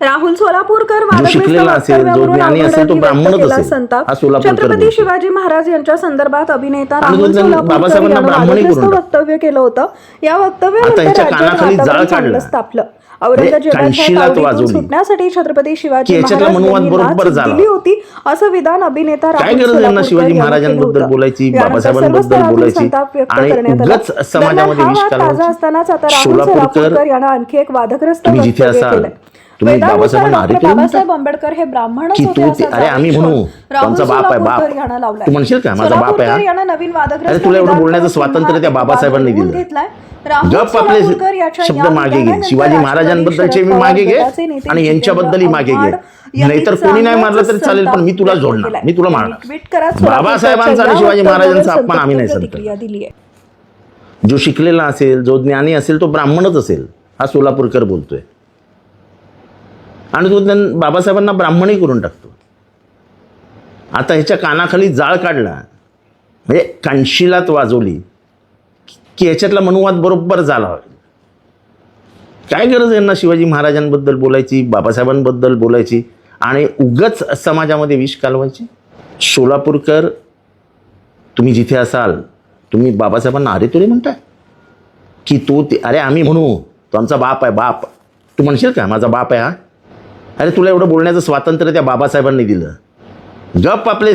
राहुल सोलापूरकर केला छत्रपती. शिवाजी महाराज यांच्या संदर्भात अभिनेता राहुल सोलापूरकर. वक्तव्य केलं होतं या वक्तव्यानंतर तापलं औरंगजेबाच्या. सुटण्यासाठी छत्रपती शिवाजी महाराज. दिली होती असं विधान अभिनेता राहुल शिवाजी महाराजांबद्दल केलं. बोलायची, बाबासाहेबांबद्दल बोलायची समाजामध्ये. ताजा असतानाच आता राहुल सोलापूरकर, यांना आणखी एक वादग्रस्त तुम्ही तुम्ही बाबासाहेबांना करून बाबासाहेब आंबेडकर हे ब्राह्मणच की तू अरे आम्ही म्हणू, त्यांचा बाप आहे, बाप. तू म्हणशील का, माझा बाप आहे, नवीन अरे तुला एवढं बोलण्याचं स्वातंत्र्य त्या बाबासाहेबांनी दिलं. गप आपले शब्द मागे घे. शिवाजी महाराजांबद्दलचे मी मागे घे आणि यांच्याबद्दलही मागे घे. नाहीतर कोणी नाही मारलं तरी चालेल पण मी तुला जोडणार. मी तुला. मारणार. बाबासाहेबांचा आणि शिवाजी महाराजांचा अपमान आम्ही नाही आहे जो शिकलेला असेल जो ज्ञानी असेल तो ब्राह्मणच असेल हा सोलापूरकर बोलतोय आणि तो त्यां बाबासाहेबांना ब्राह्मणही करून टाकतो. आता ह्याच्या कानाखाली जाळ काढला. म्हणजे कांशीलात वाजवली. की ह्याच्यातला मनुवाद बरोबर झाला. काय गरज यांना शिवाजी महाराजांबद्दल बोलायची बाबासाहेबांबद्दल बोलायची? आणि उगच समाजामध्ये विष कालवायची? सोलापूरकर तुम्ही जिथे असाल तुम्ही बाबासाहेबांना अरे तुरे म्हणताय? की तो ते अरे आम्ही म्हणू तो आमचा बाप आहे बाप. तू म्हणशील का माझा बाप आहे हा? अरे तुला एवढं बोलण्याचं स्वातंत्र्य त्या बाबासाहेबांनी दिलं. गप आपले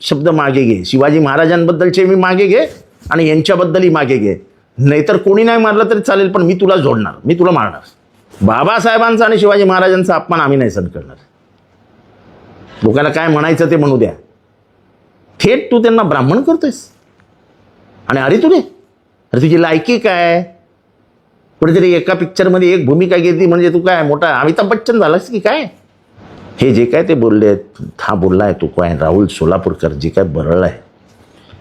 शब्द मागे घे. शिवाजी महाराजांबद्दलचे मी मागे घे आणि यांच्याबद्दलही मागे घे. नाहीतर कोणी नाही मारलं तरी चालेल पण मी तुला जोडणार. मी तुला मारणार. बाबासाहेबांचा आणि शिवाजी महाराजांचा अपमान आम्ही नाही सहन करणार. लोकांना काय म्हणायचं ते म्हणू द्या. थेट तू त्यांना ब्राह्मण करतोयस. आणि अरे तुरे अरे तुझी लायकी काय? कुठेतरी एका पिक्चरमध्ये एक भूमिका घेतली म्हणजे तू काय मोठा अमिताभ बच्चन झालास की काय? हे जे काय ते बोलले आहेत हा बोलला आहे तो काय? राहुल सोलापूरकर जे काय बरळलं आहे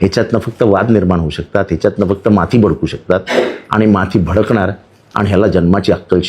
ह्याच्यातनं फक्त वाद निर्माण होऊ शकतात ह्याच्यातनं फक्त माथी भडकू शकतात आणि माथी भडकणार आणि ह्याला जन्माची अक्कल